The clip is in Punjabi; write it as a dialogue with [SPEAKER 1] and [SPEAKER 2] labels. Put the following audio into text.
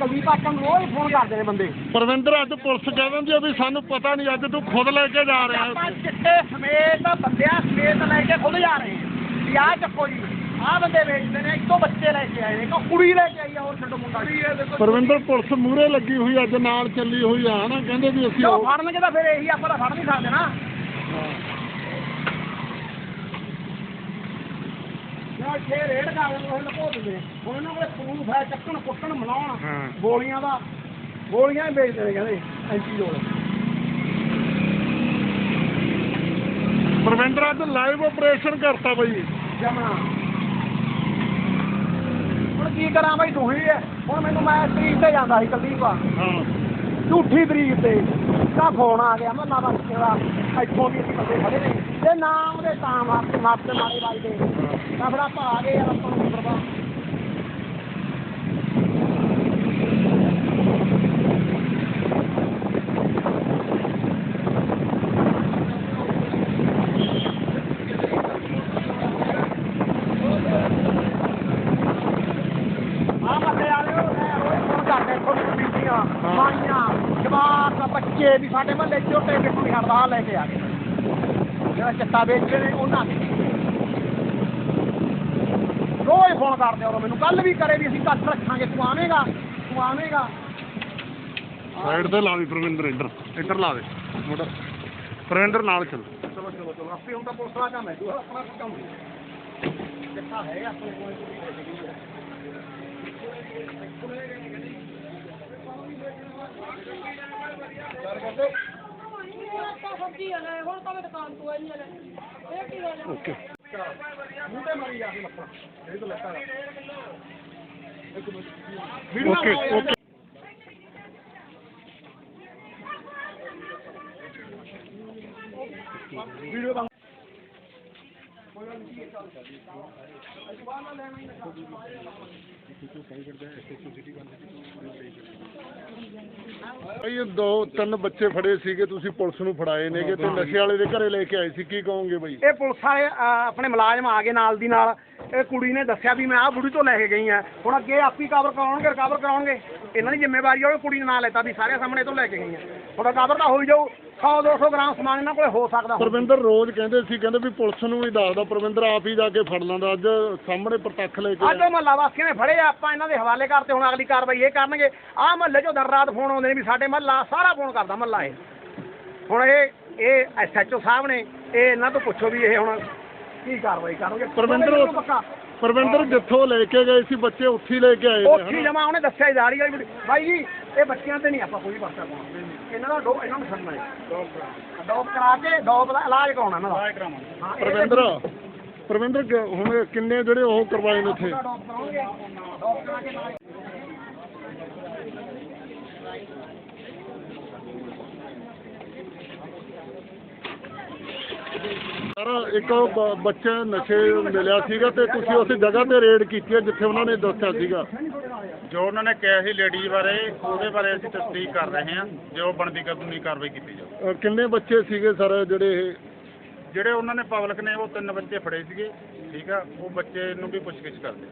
[SPEAKER 1] ਕਲਦੀਪ ਆਟਮ ਨੂੰ ਰੋਜ਼ ਫੋਨ ਕਰਦੇ ਨੇ ਬੰਦੇ।
[SPEAKER 2] ਪਰਵਿੰਦਰ ਅੱਜ ਪੁਲਿਸ ਕਹਿ ਦਿੰਦੀ ਆ ਵੀ ਸਾਨੂੰ ਪਤਾ ਨਹੀਂ ਅੱਜ ਤੂੰ ਖੁਦ ਲੈ ਕੇ ਜਾ ਰਿਹਾ।
[SPEAKER 1] ਆਪਾਂ ਚਿੱਟੇ ਸਮੇਤ ਬੰਦਿਆਂ ਸਮੇਤ ਲੈ ਕੇ ਖੁਦ ਜਾ ਰਹੇ ਹਾਂ। ਵੀ ਆਹ ਚੱਕੋ ਜੀ ਆਹ ਬੰਦੇ ਵੇਚਦੇ ਨੇ ਇੱਕੋ ਬੱਚੇ ਲੈ ਕੇ ਆਏ ਨੇ ਇੱਕ ਕੁੜੀ ਲੈ ਕੇ ਆਈ ਆ ਹੋਰ ਛੱਡੋ ਮੁੰਡਾ।
[SPEAKER 2] ਪਰਵਿੰਦਰ ਪੁਲਿਸ ਮੂਹਰੇ ਲੱਗੀ ਹੋਈ ਅੱਜ ਨਾਲ ਚੱਲੀ ਹੋਈ ਆ ਨਾ ਕਹਿੰਦੇ ਵੀ ਅਸੀਂ
[SPEAKER 1] ਜੋ
[SPEAKER 2] ਉਹ-
[SPEAKER 1] ਫੜਨਗੇ ਤਾਂ ਫਿਰ ਇਹੀ ਆਪਾਂ ਤਾਂ ਫੜ ਨਹੀਂ ਸਕਦੇ ਨਾ। ਯਾਰ ਛੇ ਰੇਡ ਕਰ ਉਹ ਲਪੋ ਦਿੰਦੇ ਨੇ। ਹੁਣ ਇਹਨਾਂ ਕੋਲੇ ਪ੍ਰੂਫ ਹੈ ਚੱਕਣ ਕੁੱਟਣ ਮਲਾਉਣ
[SPEAKER 2] ਹਾਂ।
[SPEAKER 1] ਗੋਲੀਆਂ ਦਾ ਗੋਲੀਆਂ ਹੀ ਵੇਚਦੇ ਨੇ ਕਹਿੰਦੇ ਐਂਟੀ ਰੋਲ
[SPEAKER 2] ਪਰਵਿੰਦਰ ਅੱਜ ਲਾਈਵ ਆਪਰੇਸ਼ਨ ਕਰਤਾ ਬਈ।
[SPEAKER 1] ਜਮਣਾ ਹੁਣ ਕੀ ਕਰਾਂ ਬਾਈ ਦੁਹੀ ਹੈ। ਹੁਣ ਮੈਨੂੰ ਮੈਂ ਤਰੀਕ ਤੇ ਜਾਂਦਾ ਸੀ ਕੁਲਦੀਪ ਆ।
[SPEAKER 2] ਹਾਂ।
[SPEAKER 1] ਝੂਠੀ ਤਰੀਕ ਤੇ। ਤਾਂ ਫੋਨ ਆ ਗਿਆ ਮੱਲਾ ਵਾਸਤੇ ਦਾ ਇੱਥੋਂ ਵੀ ਅਸੀਂ ਬੰਦੇ ਖੜੇ ਨੇ। ਤੇ ਨਾ ਉਹਦੇ ਤਾਂ ਮਾਰਦੇ ਮਾਰਦੇ ਮਾਰੇ ਵੱਜਦੇ ਤਾਂ ਫਿਰ ਆਪਾਂ ਆ ਗਏ ਯਾਰ, ਆਪਾਂ ਨੂੰ ਪਰਵਾ ਆ ਮੱਲੇ ਵਾਲਿਓ ਮੈਂ ਰੋਜ਼ ਫੋਨ ਕਰਦੇ ਤੁਹਾਨੂੰ ਬੀਬੀਆਂ ਮਾਈਆਂ ਜਵਾਕ ਬੱਚੇ ਵੀ ਸਾਡੇ ਮਹੱਲੇ ਛੋਟੇ ਕਿੱਥੋਂ ਨਹੀਂ ਹੜਦਾ ਲੈ ਕੇ ਆ ਗਏ। ਜਿਹੜਾ ਚੱਟਾ ਵੇਚਦੇ ਨੇ ਉਹਨਾਂ ਦੇ ਰੋਜ਼ ਫੋਨ ਕਰਦੇ ਹੋ ਮੈਨੂੰ ਕੱਲ ਵੀ ਕਰੇ ਵੀ ਅਸੀਂ ਕੱਟ ਰੱਖਾਂਗੇ ਤੂੰ ਆਵੇਂਗਾ ਤੂੰ ਆਵੇਂਗਾ।
[SPEAKER 2] ਸਾਈਡ ਤੇ ਲਾ ਦੇ ਪਰਵਿੰਦਰ ਇੱਧਰ ਇੱਧਰ ਲਾ ਦੇ ਮੁੰਡਾ। ਪਰਵਿੰਦਰ ਨਾਲ ਚੱਲ।
[SPEAKER 1] ਚਲੋ ਚਲੋ ਚਲੋ ਆਪੇ ਹੁਣ ਤਾਂ ਪੁਲਿਸ ਦਾ ਕੰਮ ਹੈ ਦੂਆ ਆਪਣਾ ਕੋਈ ਕੰਮ ਨਹੀਂ ਚੱਟਾ ਹੈ ਆਪਣੇ ਕੋਲ
[SPEAKER 2] ਓਕੇ।
[SPEAKER 1] ਮੂੰਹ ਤੇ ਮਾਰੀ ਜਾ ਕੇ ਲੱਪਾ ਇਹ ਤਾਂ ਲੱਗਾ
[SPEAKER 2] ਓਕੇ ਓਕੇ।
[SPEAKER 1] ਵੀਡੀਓ ਬਣ
[SPEAKER 2] ਇਹ ਦੋ ਤਿੰਨ ਬੱਚੇ ਫੜੇ ਸੀਗੇ ਤੁਸੀਂ ਪੁਲਿਸ ਨੂੰ ਫੜਾਏ ਨੇਗੇ ਤੇ ਨਸ਼ੇ ਵਾਲੇ ਦੇ ਘਰੇ ਲੈ ਕੇ ਆਏ ਸੀ ਕੀ ਕਹੋਗੇ ਬਈ
[SPEAKER 1] ਇਹ ਪੁਲਿਸ ਵਾਲੇ ਆਪਣੇ ਮੁਲਾਜ਼ਮ ਆ ਗਏ ਨਾਲ ਦੀ ਨਾਲ। ਇਹ ਕੁੜੀ ਨੇ ਦੱਸਿਆ ਵੀ ਮੈਂ ਆਹ ਬੁੜੀ ਤੋਂ ਲੈ ਕੇ ਗਈ ਆ ਹੁਣ ਅੱਗੇ ਆਪੀ ਕਵਰ ਕਰਾਉਣਗੇ ਰਿਕਵਰ ਕਰਾਉਣਗੇ। ਇਹਨਾਂ ਦੀ ਜ਼ਿੰਮੇਵਾਰੀ ਆ ਉਹ ਕੁੜੀ ਨੇ ਨਾਂ ਲੈਤਾ ਵੀ ਸਾਰੇ ਸਾਹਮਣੇ ਤੋਂ ਲੈ ਕੇ ਗਈ ਆ ਹੁਣ ਰਿਕਵਰ ਤਾਂ ਹੋਈ ਜਾਊ। 100 200 ਗ੍ਰਾਮ ਸਮਾਨ ਇਹਨਾਂ ਕੋਲੇ ਹੋ ਸਕਦਾ ਹੁਣ।
[SPEAKER 2] ਪਰਵਿੰਦਰ ਰੋਜ਼ ਕਹਿੰਦੇ ਸੀ ਕਹਿੰਦੇ ਵੀ ਪੁਲਿਸ ਨੂੰ ਹੀ ਦੱਸਦਾ ਪਰਵਿੰਦਰ ਆਪ ਹੀ ਜਾ ਕੇ ਫੜ ਲੈਂਦਾ ਅੱਜ ਸਾਹਮਣੇ ਪ੍ਰਤੱਖ ਲੈ ਕੇ
[SPEAKER 1] ਅੱਜ ਮਹੱਲਾ ਵਾਸੀਆਂ ਨੇ ਫੜੇ ਆ, ਆਪਾਂ ਇਹਨਾਂ ਦੇ ਹਵਾਲੇ ਕਰਤੇ ਹੁਣ ਅਗਲੀ ਕਾਰਵਾਈ ਇਹ ਕਰਨਗੇ ਆਹ ਮਹੱਲੇ 'ਚੋਂ ਦਰ ਰਾਤ ਫੋਨ ਆਉਂਦੇ ਨੇ ਵੀ ਸਾਡੇ ਮਹੱਲਾ ਸਾਰਾ ਫੋਨ ਕਰਦਾ ਮਹੱਲਾ ਇਹ ਹੁਣ ਇਹ ਇਹ ਐਸਐਚਓ ਸਾਹਿਬ ਨੇ ਇਹ ਇਹਨਾਂ ਤੋਂ ਪੁੱਛੋ ਵੀ ਇਹ ਹੁਣ ਕੀ ਕਾਰਵਾਈ ਕਰਨਗੇ
[SPEAKER 2] ਪਰਵਿੰਦਰ
[SPEAKER 1] ਪੱਕਾ
[SPEAKER 2] ਪਰਵਿੰਦਰ ਜਿੱਥੋਂ ਲੈ ਕੇ ਗਏ ਸੀ ਬੱਚੇ ਉੱਥੇ ਹੀ ਲੈ ਕੇ ਆਏ ਨੇ
[SPEAKER 1] ਉੱਥੇ
[SPEAKER 2] ਹਨਾ?
[SPEAKER 1] ਜਮਾ ਉਹਨੇ ਦੱਸਿਆ ਇਦਾਰੀ ਵਾਲੀ ਬੁੜੀ। ਬਾਈ ਜੀ ਇਹ ਬੱਚਿਆਂ ਤੇ ਨਹੀਂ ਆਪਾਂ ਕੋਈ ਪਰਚਾ ਪਾਉਣਾ। ਇਹਨਾਂ ਦਾ ਡੋ ਇਹਨਾਂ ਨੂੰ ਛੱਡਣਾ ਹੈ ਡੋਪ ਕਰਾ ਕੇ ਡੋਪ ਦਾ ਇਲਾਜ ਕਰਾਉਣਾ ਇਹਨਾਂ ਦਾ। ਇਲਾਜ ਹਾਂ ਇਹ
[SPEAKER 2] ਪਰਵਿੰਦਰ ਪਰਵਿੰਦਰ ਹੁਣ ਕਿੰਨੇ ਜਿਹੜੇ ਉਹ ਕਰਵਾਏ ਨੇ ਇੱਥੇ?
[SPEAKER 1] ਡੋਪ ਕਰਾਉਣਗੇ ਡੋਪ ਕਰਾ ਕੇ ਇਲਾਜ
[SPEAKER 2] ਸਰ ਇੱਕ ਬ- ਬੱਚੇ ਨਸ਼ੇ ਮਿਲਿਆ ਸੀਗਾ ਤੇ ਤੁਸੀਂ ਉਸ ਜਗ੍ਹਾ ਤੇ ਰੇਡ ਕੀਤੀ ਹੈ ਜਿੱਥੇ ਉਹਨਾਂ ਨੇ ਦੱਸਿਆ ਸੀਗਾ।
[SPEAKER 3] ਜੋ ਉਹਨਾਂ ਨੇ ਕਿਹਾ ਸੀ ਲੇਡੀਜ਼ ਬਾਰੇ ਉਹਦੇ ਬਾਰੇ ਅਸੀਂ ਤਸਦੀਕ ਕਰ ਰਹੇ ਹਾਂ ਜੋ ਬਣਦੀ ਕਾਨੂੰਨੀ ਕਾਰਵਾਈ ਕੀਤੀ ਜਾਵੇ
[SPEAKER 2] ਅਹ ਕਿੰਨੇ ਬੱਚੇ ਸੀਗੇ ਸਰ ਜਿਹੜੇ ਇਹ?
[SPEAKER 3] ਜਿਹੜੇ ਉਹਨਾਂ ਨੇ ਪਬਲਿਕ ਨੇ ਉਹ ਤਿੰਨ ਬੱਚੇ ਫੜੇ ਸੀਗੇ ਠੀਕ ਆ? ਉਹ ਬੱਚੇ ਨੂੰ ਵੀ ਪੁੱਛਗਿੱਛ ਕਰਦੇ